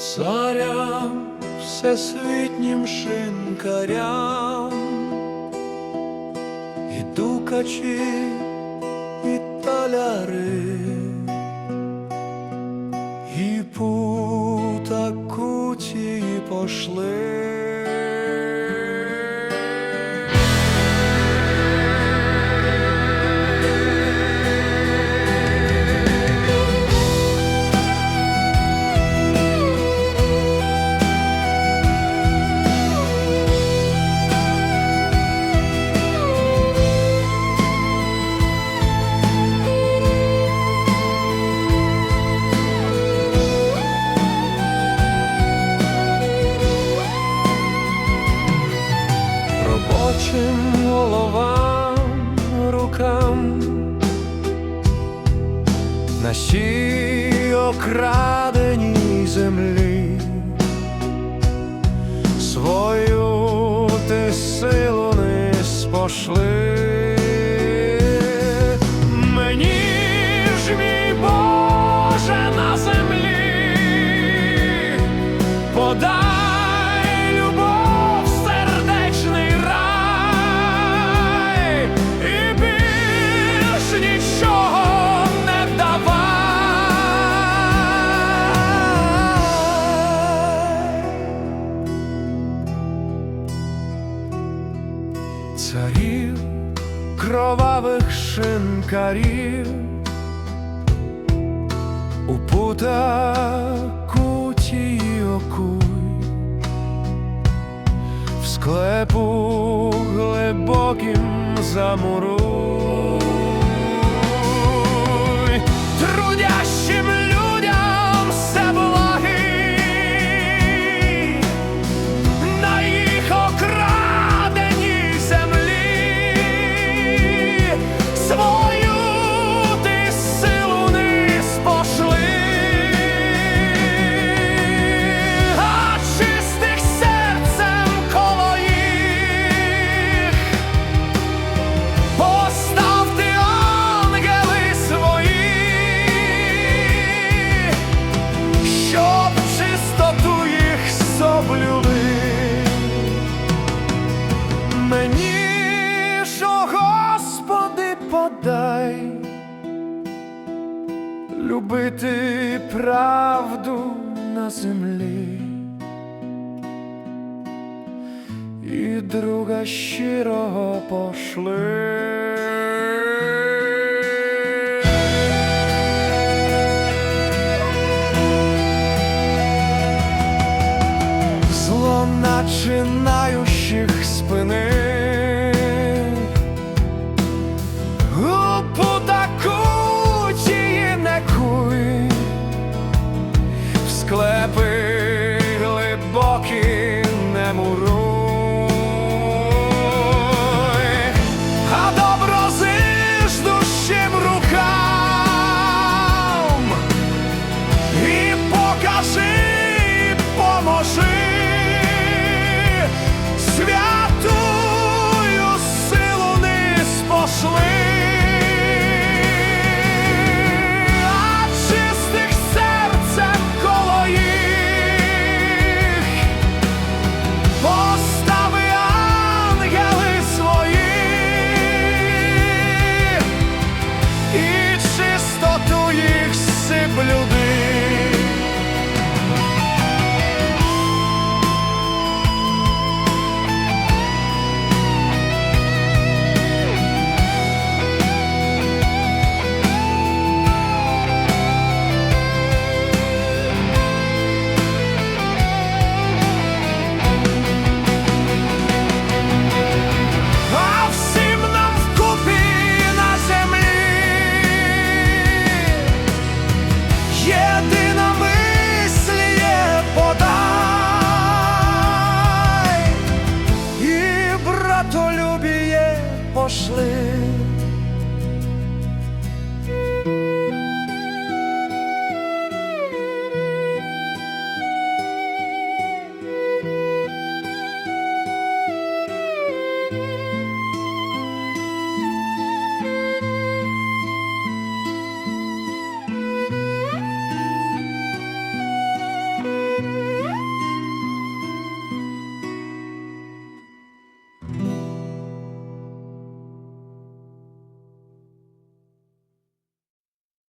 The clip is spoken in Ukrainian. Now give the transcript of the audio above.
царям, всесвітнім шинкарям, і дукачі, і таляри, і пута куті пошли. Рукам, нашій окраденій землі, свою ти силу не спошли. Царів кровавих шинкарів. У пута куті окуй, в склепу глибоким замуруй, трудящим Правду на землі і друга щирого пошли. зло Злоначинаючих спини.